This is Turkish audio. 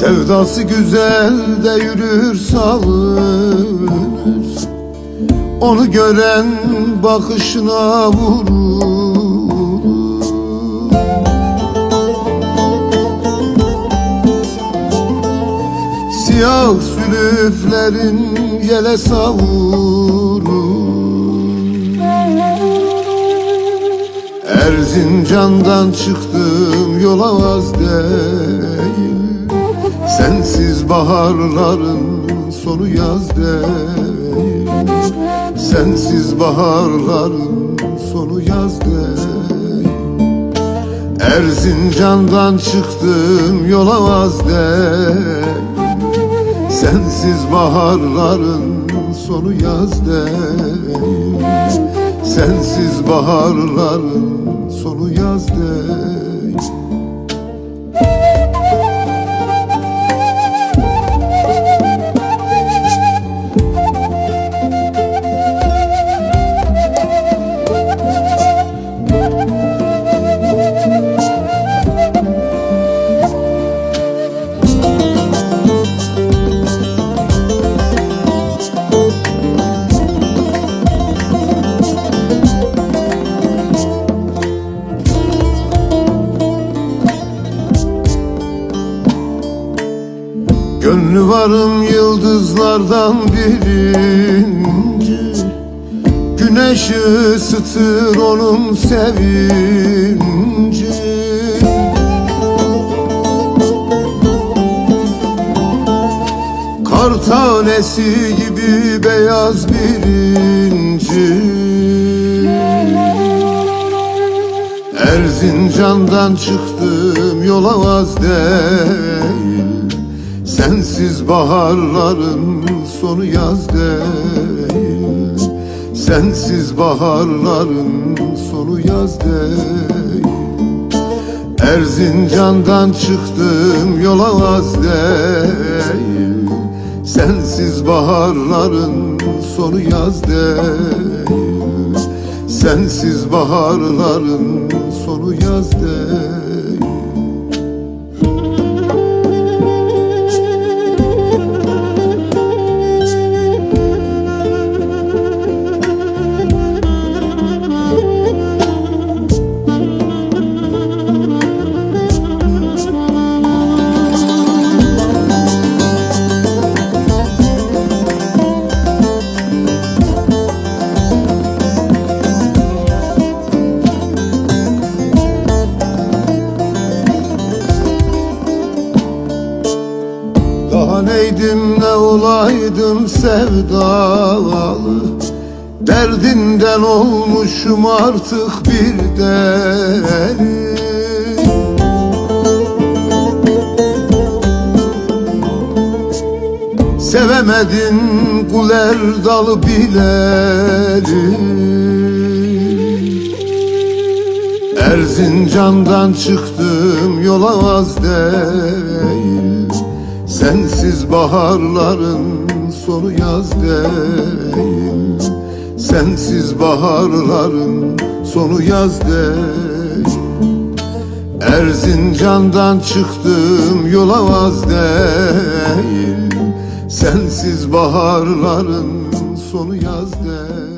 Sevdası güzel de yürür salınır. Onu gören bakışına vurur. Siyah sülüflerin yele savurur. Erzincan'dan çıktım yola vaz değil Sensiz baharların sonu yaz değil Sensiz baharların sonu yaz değil Erzincan'dan çıktım yola vaz Sensiz baharların sonu yaz değil Sensiz baharların sonu yaz değil Gönlü varım yıldızlardan birinci. Güneş ısıtır onun sevinci. Kar tanesi gibi beyaz birinci. Erzincan'dan çıktım yola vaz değil Sensiz baharların sonu yaz değil. Sensiz baharların sonu yaz değil. Erzincan'dan çıktım yola vaz değil. Sensiz baharların sonu yaz değil. Sensiz baharların sonu yaz değil Daha neydim ne olaydım sevdalı? Derdinden olmuşum artık bir deli Sevemedin kul dalı bileli Erzincan'dan çıktım yola vaz değil Sensiz baharların sonu yaz değil Sensiz baharların sonu yaz değil Erzincan'dan çıktım yola vaz değil Sensiz baharların sonu yaz değil